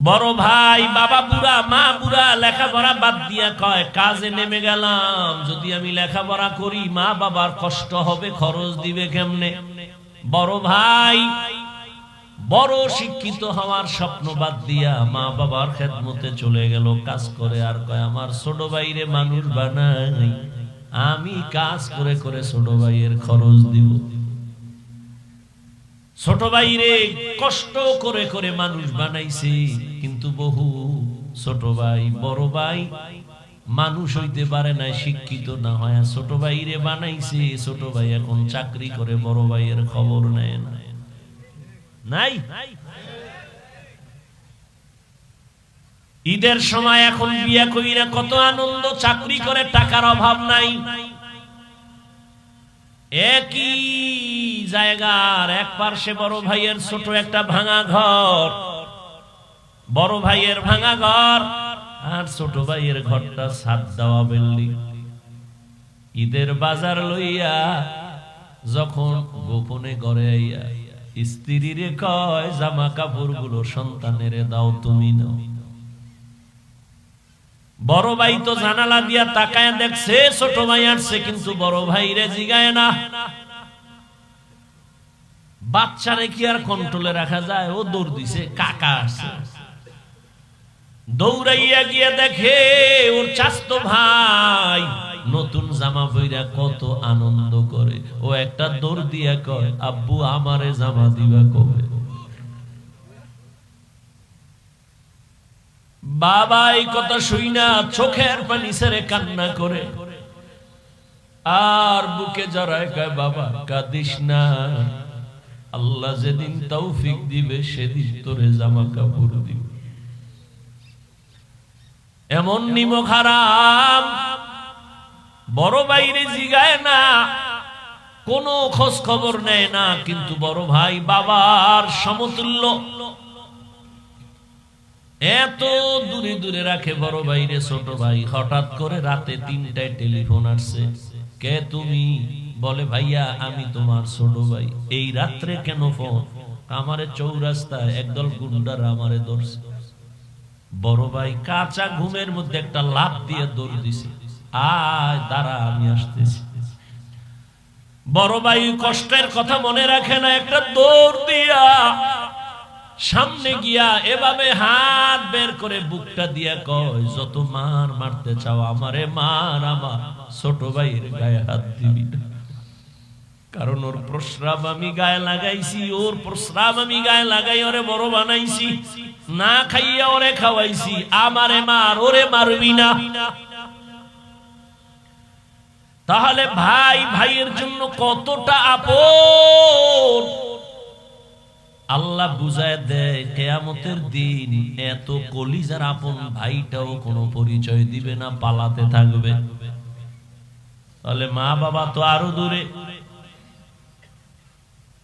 বড় ভাই, বাবা বুড়া, মা বুড়া, লেখাপড়া বাদ দিয়া কয়, কাজে নেমে গেলাম। যদি আমি লেখাপড়া করি, মা বাবার কষ্ট হবে, খরচ দিবে কেমনে? বড় ভাই, বড় শিক্ষিত হওয়ার স্বপ্ন বাদ দিয়া মা বাবার খেদমতে চলে গেল, কাজ করে আর কয়, আমার ছোট ভাইরে মানুষ বানাই। আমি কাজ করে করে ছোট ভাইয়ের খরচ দিব। ছোট ভাইরে কষ্ট করে করে মানুষ বানাইছে, কিন্তু বহু ছোট ভাই, বড় ভাই মানুষ হইতে পারে না শিক্ষিত না হয় ছোট ভাইরে বানাইছে, ছোট ভাই এখন চাকরি করে, বড় ভাইয়ের খবর নেয় না। নাই? ঈদের সময় এখন বিয়া কইরা কত আনন্দ, চাকরি করে টাকার অভাব নাই। একই জায়গার এক পার্শ্বে বড় ভাইয়ের ছোট একটা ভাঙা ঘর। বড় ভাইয়ের ভাঙা ঘর আর ছোট ভাইয়ের ঘরটা ছাদ দেওয়া বিল্ডিং ঈদের বাজার লইয়া যখন গোপনে ঘরে আইয়া স্ত্রীরে কয়, জামা কাপড়গুলো সন্তানের দাও তুমি নাও। বড় ভাই তো জানালা দিয়া তাকায় দেখছে, ছোট ভাই আসছে, কিন্তু বড় ভাই রে জিগায় না। বাচ্চারে কি আর কন্ট্রোলে রাখা যায়। ও দৌড় দিছে, কাকা আসছে দৌড়াইয়া গিয়া দেখে, ওর চাস্ত ভাই নতুন জামা পইরা কত আনন্দ করে। ও একটা দৌড় দিয়া কয়, আব্বু, আমারে জামা দিবা কবে? বাবা এই কথা শুই না চোখের পানি সেরে কান্না করে। আর বুকে জড়ায় কয়, বাবা, কাঁদিস না। আল্লাহ যেদিন তৌফিক দিবে, সেদিন তোরে জামা কাপড় দিবে। এমন নিমক হারাম বড় বাইরে জিগায় না, কোনো খোঁজ খবর নেয় না, কিন্তু বড় ভাই বাবার সমতুল্য। এত দূরে দূরে রাখে বড় ভাইরে, ছোট ভাই। হঠাৎ করে রাতে তিনটায় টেলিফোন আসছে। কে তুমি? বলে, ভাইয়া, আমি তোমার ছোট ভাই। এই রাত্রে কেন ফোন? আমারে চৌরাস্তায় একদল গুন্ডার আমারে ধরছে। বড় ভাই কাঁচা ঘুমের মধ্যে একটা লাভ দিয়ে দৌড় দিছে। আয়, দাঁড়া, আমি আসতেছি। বড় ভাই কষ্টের কথা মনে রাখে না, একটা দৌড় দিয়া সামনে গিয়া এভাবে হাত বের করে বুকটা দিয়া কয়, যত মার মারতে চাও আমারে মার আমার। ছোট ভাইয়ের গায়ে হাত দিবি। না কারণ ওর প্রস্রাব আমি গায়ে লাগাইছি, ওর প্রস্রাব আমি গায়ে লাগাই, ওরে বড় বানাইছি। না খাইয়া ওরে খাওয়াইছি, আমারে মার, ওরে মারবি না। তাহলে ভাই, ভাইয়ের জন্য কতটা আপন? আল্লাহ বুঝায় দেয়, কেয়ামতের দিন এত কলিজার আপন ভাইটাও কোনো পরিচয় দিবে না, পালাতে থাকবে। তাহলে মা বাবা তো আরও দূরে।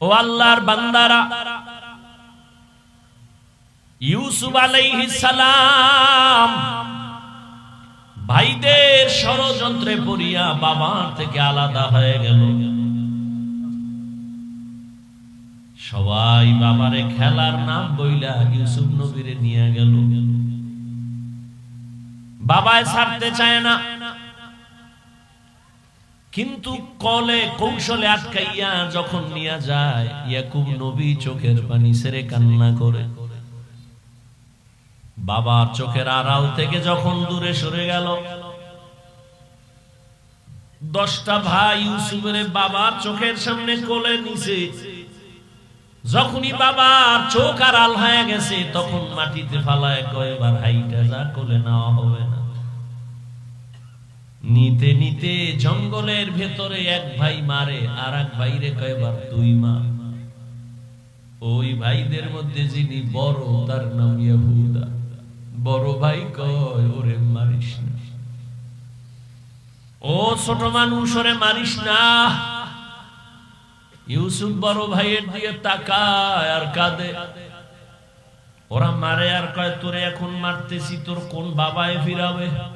ও আল্লাহর বান্দারা, ইউসুফ সালাম ভাইদের ষড়যন্ত্রে পড়িয়া বাবার থেকে আলাদা হয়ে গেল। সবাই বাবারে খেলার নাম বইলা ইউসুফ নবীরে নিয়ে গেল। বাবায় ছাড়তে চায় না। কিন্তু কলে কৌশলে আটকাইয়া যখন নিয়ে যায়, ইয়াকুব নবী চোখের পানি সেরে কান্না করে। বাবার চোখের আড়াল থেকে যখন দূরে সরে গেল, দশটা ভাই ইউসুফের বাবার চোখের সামনে কোলে নিছে। যখনই বাবার চোখ আড়াল হয়ে গেছে, তখন মাটিতে ফালায় কয়েবার হাইটা যা কোলে নেওয়া হবে না। নিতে নিতে জঙ্গলের ভেতরে এক ভাই মারে আর এক ভাইরে কয়েবার দুই মা। ওই ভাইদের মধ্যে যিনি বড়, তার নাম ইয়াহুদা। বড় ভাই কয়, ওরে মারিস না। ও ছোট মানুষ, ওরে মারিস না। ইউসুফ বড় ভাইয়ের দিকে তাকায় আর কাঁদে। ওরা মারে আর কয়, তোরে এখন মারতেছি, তোর কোন বাবায় ফিরাবে?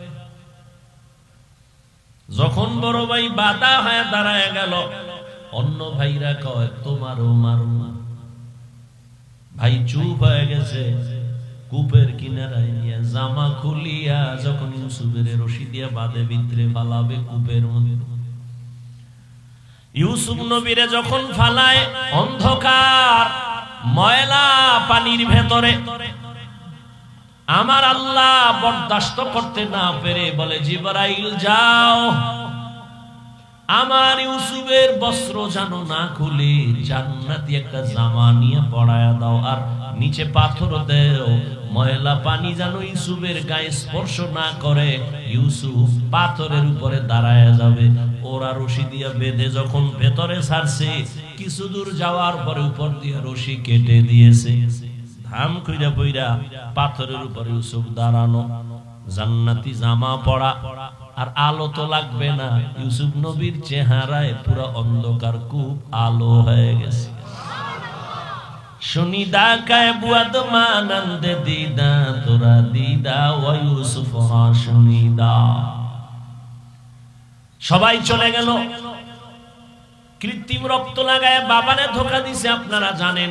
যখন বড় ভাই বাধা হয়ে দাঁড়ায় গেল, অন্য ভাইরা কয়, তোমারও মারু ভাই চুপ হয়ে গেছে, কূপের কিনারায় নিয়ে জামা খুলিয়া যখন ইউসুফের রশি দিয়া বাঁধে, ভিতরে ফালাবে কূপের মধ্যে। ইউসুফ নবীরে যখন ফালায়, অন্ধকার, ময়লা পানির ভেতরে আমার আল্লাহ বরদাস্ত করতে না পেরে বলে, জিবরাইল, যাও। আমার ইউসুফের বস্ত্র জানো না খুলে, জান্নাতি একটা জামা নিয়ে পড়ায়া দাও, আর নিচে পাথর দেও। ময়লা পানি যেন ইউসুফের গায়ে স্পর্শ না করে, ইউসুফ পাথরের উপরে দাঁড়ায় যাবে। ওরা রশি দিয়ে বেঁধে যখন ভেতরে ছাড়ছে, কিছু দূর যাওয়ার পরে উপর দিয়ে রশি কেটে দিয়েছে। ধাম কইরা বইরা পাথরের উপরে ইউসুফ দাঁড়ানো, জান্নাতি জামা পড়া, আর আলো তো লাগবে না। ইউসুফ নবীর চেহারায় পুরো অন্ধকার, খুব আলো হয়ে গেছে। কায় দিদা, তোরা দিদা, ও ইউসুফ সবাই চলে গেল। কৃত্রিম রক্ত লাগায় বাবানে ধোকা দিছে, আপনারা জানেন।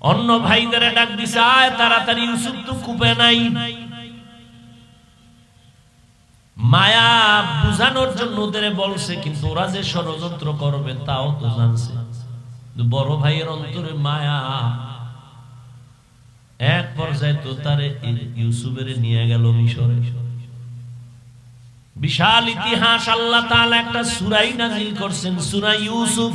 অন্য ভাইদের ডাক দিছে, আয় তাড়াতাড়ি ইউসুফ তো কূপে নাই। মায়া বুঝানোর জন্য ওদের বলছে, কিন্তু ওরা যে ষড়যন্ত্র করবে তাও তো জানছে। বড় ভাইয়ের অন্তরে মায়া এক পর্যায়ে তো তারে ইউসুফের নিয়ে গেল মিশরে। বিশাল ইতিহাস, আল্লাহ তাআলা একটা সূরাই নাজিল করছেন, সূরা ইউসুফ।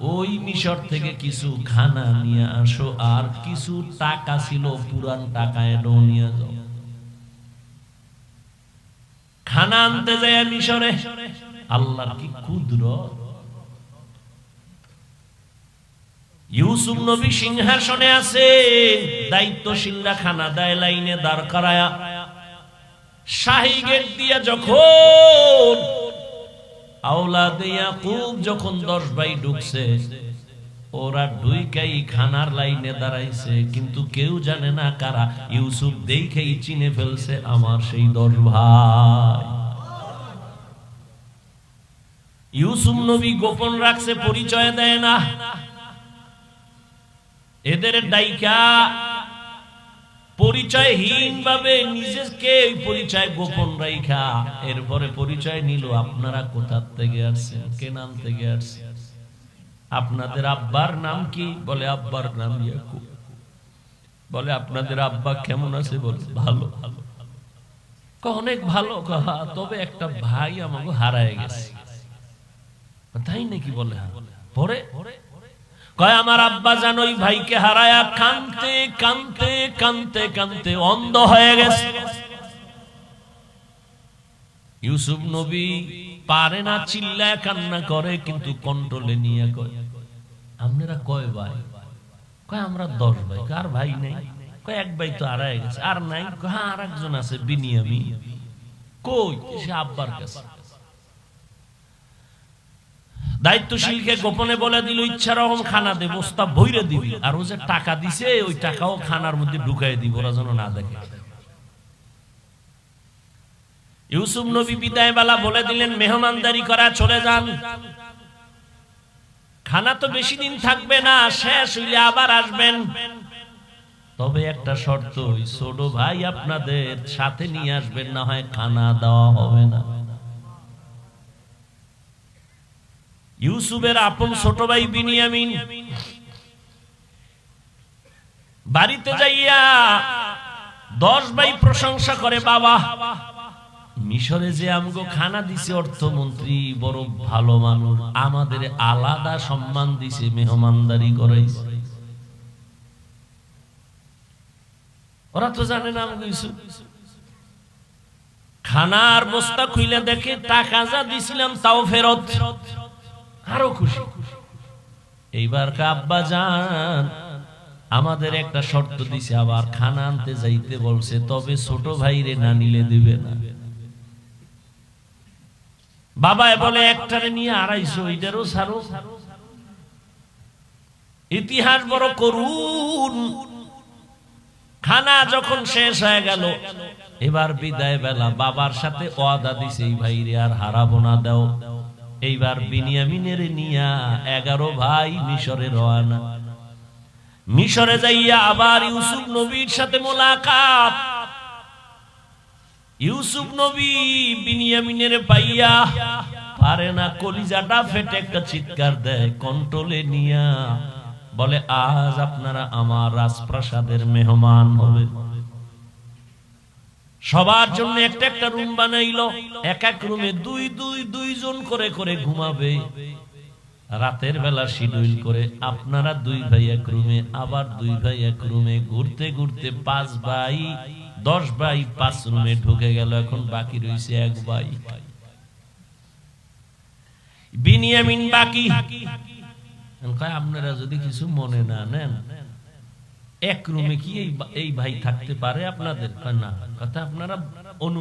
ওই মিশর থেকে কিছু খানা নিয়ে আসো, আর কিছু টাকা ছিল পুরান টাকা এটাও নিয়ে যাও। খানা আনতে যায় মিশরে। আল্লাহর কি ক্ষুদ্র। ইউসুফ নবী সিংহাসনে আছে, দায়িত্বশীলরা খানা দেয় লাইনে দাঁড় করায়া। শাহী গেট দিয়া যখন যখন দশ ভাই ঢুকছে, ওরা দুইকাই খানার লাইনে দাঁড়াইছে, কিন্তু কেউ জানে না কারা। ইউসুফ দেখেই চিনে ফেলছে, আমার সেই দশ ভাই। ইউসুফ নবী গোপন রাখছে, পরিচয় দেয় না। এদের ডাইকা পরিচয়হীন ভাবে নিজেকে পরিচয় গোপন রাইখা। এরপরে পরিচয় নিল, আপনারা কোথা থেকে আসছেন? কে নাম থেকে আসছেন? আপনাদের আব্বার নাম কি? বলে, আব্বার নাম বলে, আপনাদের আব্বা কেমন আছে? বলে, ভালো। ভালো অনেক ভালো তবে একটা ভাই আমাকে হারায় গেছে। তাই নাকি? বলে হ্যাঁ। পরে? কয়, আমার আব্বা যেন ওই ভাইকে হারায়া কানতে কানতে কানতে কানতে অন্ধ হয়ে গেছে। ইউসুফ নবী পারে না, চিল্লায়, কান্না করে, কিন্তু কন্ট্রোলে নিয়ে কয়, আপনারা কয় ভাই? কয়, আমরা দশ ভাই। কার ভাই নেই। কয়, এক ভাই তো হারায় গেছে। আর নাই? হ্যাঁ আর একজন আছে, বিনিয়ামি। কই? সে আব্বার কাছে। দায়িত্বশীলকে গোপনে বলে দিল, ইচ্ছা রকম খানা দে, বস্তা বইরে দিবি। আর ও যে টাকা দিছে, ওই টাকাও খানার মধ্যে ঢুকাই দিব, ওরা যেন না দেখে। ইউসুফ নবী বিদায় বেলা বলে দিলেন, মেহমানদারি করা, চলে যান। খানা তো বেশি দিন থাকবে না, শেষ হইলে আবার আসবেন। তবে একটা শর্ত ছোট ভাই আপনাদের সাথে নিয়ে আসবেন, না হয় খানা দেওয়া হবে না। ইউসুফের আপন ছোট ভাই বিনিয়ামিন। বাড়িতে যাইয়া দশ ভাই প্রশংসা করে, বাবা, মিশরে যে আমগো খানা দিছে অর্থমন্ত্রী, বড় ভালো মানুষ, আমাদের আলাদা সম্মান দিছে, মেহমানদারি করাইছে। ওরা তো জানে না ইউসুফ। খানার বস্তা খুইলে দেখে টাকা যা দিছিলাম তাও ফেরত। আরও খুশি। এইবার আব্বা যান, আমাদের একটা শর্ত দিছে, আবার খানা আনতে যাইতে বলছে, তবে ছোট ভাইরে না নিলে দিবে না। বাবায় বলে, একটারে নিয়ে আড়াইশো এটারও সারো ইতিহাস বড় করুন খানা যখন শেষ হয়ে গেল, এবার বিদায় বেলা বাবার সাথে ওয়াদা দিছে, এই ভাইরে আর হারাবো না, দাও। এইবার বিনিয়ামিনের নিয়া এগারো ভাই মিশরে রওয়ানা। মিশরে যাইয়া আবার ইউসুফ নবীর সাথে মোলাকাত। ইউসুফ নবী বিনিয়ামিনের পাইয়া পারে না কলিজাটা ফেটে একটা চিৎকার দেয় কন্ট্রোলে নিয়া। বলে আজ আপনারা আমার রাজপ্রাসাদের মেহমান হবে। সবার জন্য একটা একটা রুম বানাইলো, এক এক রুমে দুই দুই, দুইজন করে করে ঘুমাবে। রাতের বেলা শিডিউল করে আপনারা দুই ভাই এক রুমে আবার দুই ভাই এক রুমে ঘুরতে ঘুরতে পাঁচ ভাই, দশ ভাই পাঁচ রুমে ঢুকে গেল, এখন বাকি রয়েছে এক ভাই। বিনিয়ামিন বাকি। আপনারা যদি কিছু মনে না নেন এক রুমে কি এই ভাই থাকতে পারে আপনাদের? না। কথা আপনারা অনু